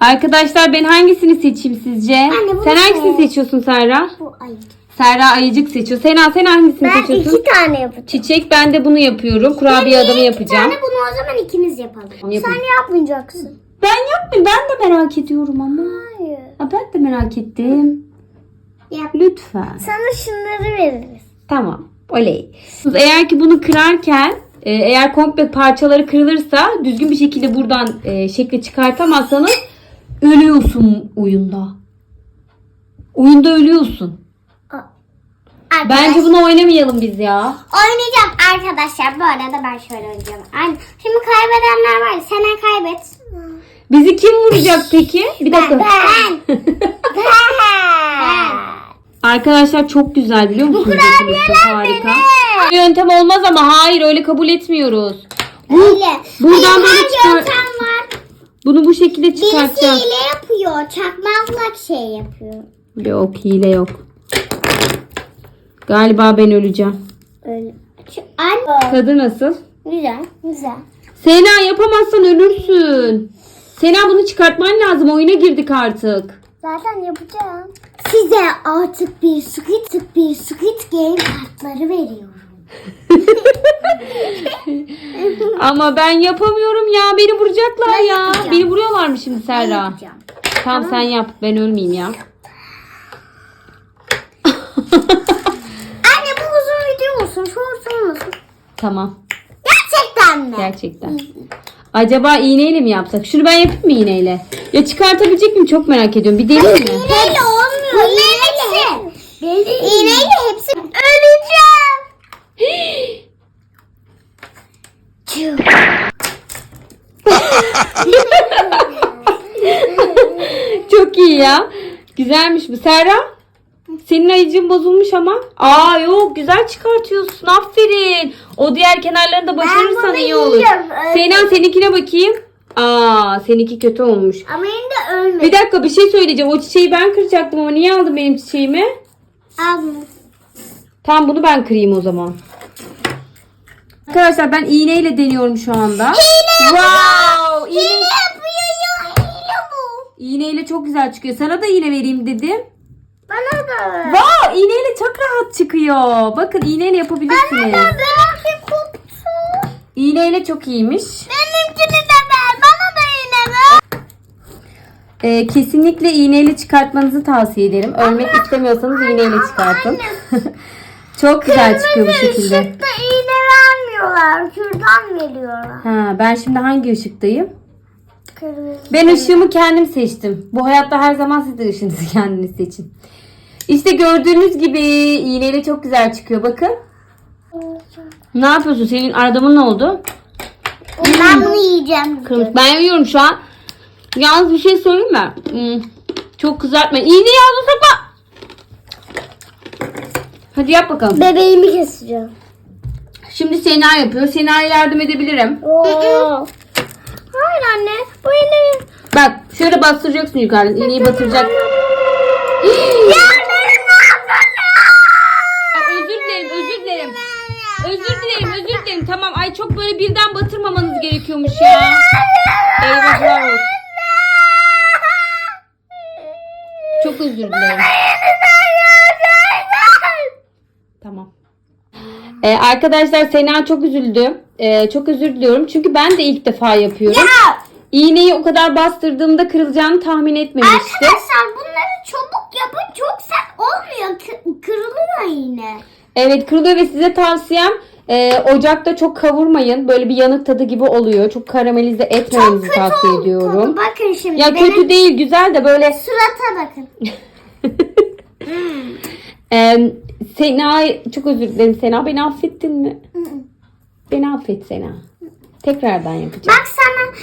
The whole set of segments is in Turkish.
Arkadaşlar ben hangisini seçeyim sizce? Anne, bunu Sen hangisini seç. seçiyorsun Serra? Bu ayı. Serra ayıcık seçiyor. Sena sen hangisini Ben seçiyorsun? iki tane yapacağım. Çiçek ben de bunu yapıyorum. Kurabiye adamı yapacağım. tane bunu o zaman ikimiz yapalım. Yapın. Sen yapmayacaksın. Ben yapmayayım. Ben de merak ediyorum ama. Hayır. Ha, ben de merak ettim. Yap. Lütfen. Sana şunları veririz. Tamam. Oley. Eğer ki bunu kırarken e, eğer komple parçaları kırılırsa düzgün bir şekilde buradan e, şekli çıkartamazsanız ölüyorsun oyunda. Oyunda ölüyorsun. Bence bunu oynamayalım biz ya. Oynayacağım arkadaşlar. Bu arada ben şöyle oynayacağım. Aynı. Şimdi kaybedenler var. ya, Sen kaybet. Bizi kim vuracak peki? Bir dakika. Ben. ben. Arkadaşlar çok güzel biliyor musunuz? kurabiyeler Harika. benim. Bir yöntem olmaz ama hayır öyle kabul etmiyoruz. Öyle. buradan Benim böyle çıkar- yöntem var. Bunu bu şekilde Birisi hile yapıyor. Çakmakla şey yapıyor. Yok hile yok. Galiba ben öleceğim. Öyle. Şu. Tadı nasıl? Güzel. Güzel. Sena yapamazsan ölürsün. Sena bunu çıkartman lazım. Oyuna girdik artık. Zaten yapacağım. Size artık bir Squid, bir Squid Game kartları veriyorum. Ama ben yapamıyorum ya. Beni vuracaklar Ben ya. yapacağım. Beni vuruyorlar mı şimdi Serra? yapacağım. Tamam sen yap. Ben ölmeyeyim ya. Anne bu uzun video olsun. Short olmasın. tamam. Gerçekten mi? Gerçekten. Acaba iğneyle mi yapsak? Şunu ben yapayım mı iğneyle? Ya çıkartabilecek miyim? Çok merak ediyorum. Bir deneyeyim mi? İğneyle olmuyor. İğneyle hepsi. İğneyle hepsi. Öleceğim. Çok iyi ya. Güzelmiş bu. Serra? Senin ayıcığın bozulmuş ama. Aa yok güzel çıkartıyorsun. Aferin. O diğer kenarlarını da başarırsan iyi olur. öyle. Sena seninkine bakayım. Aa seninki kötü olmuş. Ama yine de ölmedi. Bir dakika bir şey söyleyeceğim. O çiçeği ben kıracaktım ama niye aldın benim çiçeğimi? Al bunu. Tamam bunu ben kırayım o zaman. Arkadaşlar ben iğneyle deniyorum şu anda. Hile Wow! Hile İğne, yapıyor ya. Hile bu. iğneyle çok güzel çıkıyor. Sana da iğne vereyim dedim. Bana da ver. Wow! İğneyle çok rahat çıkıyor. Bakın iğneyle yapabilirsiniz. Bana da benimki koptu. İğneyle çok iyiymiş. Benimkini de ver. Bana da yine ver. Ee, kesinlikle iğneyle çıkartmanızı tavsiye ederim. Ölmek istemiyorsanız iğneyle çıkartın. çok güzel çıkıyor bu şekilde. ışıkta iğne vermiyorlar. Kürdan veriyorlar. Ha, ben şimdi hangi ışıktayım? Kırmızı. Ben ışığımı kendim seçtim. Bu hayatta her zaman siz de ışığınızı kendiniz seçin. İşte gördüğünüz gibi iğneyle çok güzel çıkıyor. Bakın. Ne yapıyorsun? Senin adamın ne oldu? Ben bunu yiyeceğim. Kırmızı. Ben yiyorum şu an. Yalnız bir şey söyleyeyim mi? Hmm, çok kızartma. İğneyi ağzına sokma. Hadi yap bakalım. Bebeğimi keseceğim. Şimdi Sena yapıyor. Sena'ya yardım edebilirim. Oo. Hayır anne. Bu yine Bak şöyle bastıracaksın yukarıdan. İğneyi batıracak. Özür dilerim, özür dilerim. Özür dilerim, özür dilerim. Tamam, ay çok böyle birden batırmamanız gerekiyormuş ya. Eyvahlar olsun. Çok özür dilerim. Tamam. Ee, arkadaşlar Sena çok üzüldü. Ee, çok özür diliyorum. Çünkü ben de ilk defa yapıyorum. İğneyi o kadar bastırdığımda kırılacağını tahmin etmemiştim. Arkadaşlar bunları çabuk yapın. Çok sert olmuyor. Kı- kırılıyor yine. Evet kırılıyor ve size tavsiyem e, ocakta çok kavurmayın. Böyle bir yanık tadı gibi oluyor. Çok karamelize etmemenizi tavsiye oldu. ediyorum. Bakın şimdi. Ya benim kötü değil güzel de böyle surata bakın. e, Sena çok özür dilerim Sena beni affettin mi? Beni affet Sena. Tekrardan yapacağım. Bak sana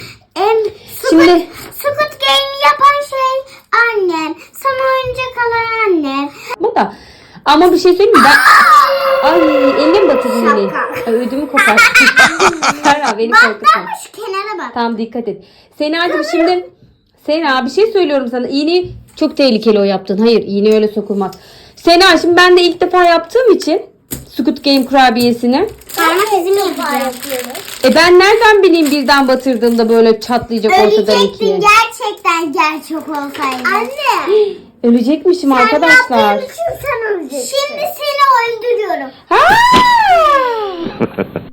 Squid, Şimdi- Squid Game yapan şey annen. Sana oyuncak alan annen. Bu da ama bir şey söyleyeyim mi? Ben... Ay beni? Şaka. Ay ödümü koparttın. Serra beni korkutma. bak şu kenara bak. Tamam dikkat et. Sena'cığım şimdi Sena bir şey söylüyorum sana. İğneyi çok tehlikeli o yaptın. Hayır iğne öyle sokulmaz. Sena şimdi ben de ilk defa yaptığım için Squid Game kurabiyesini? Parmak izimi yapacağım. E ben nereden bileyim birden batırdığında böyle çatlayacak ortadan Ölecektin ikiye. gerçekten gerçek olsaydı. Anne. Ölecekmişim Sen arkadaşlar. yaptığın için sen öleceksin. Şimdi seni öldürüyorum. Ha!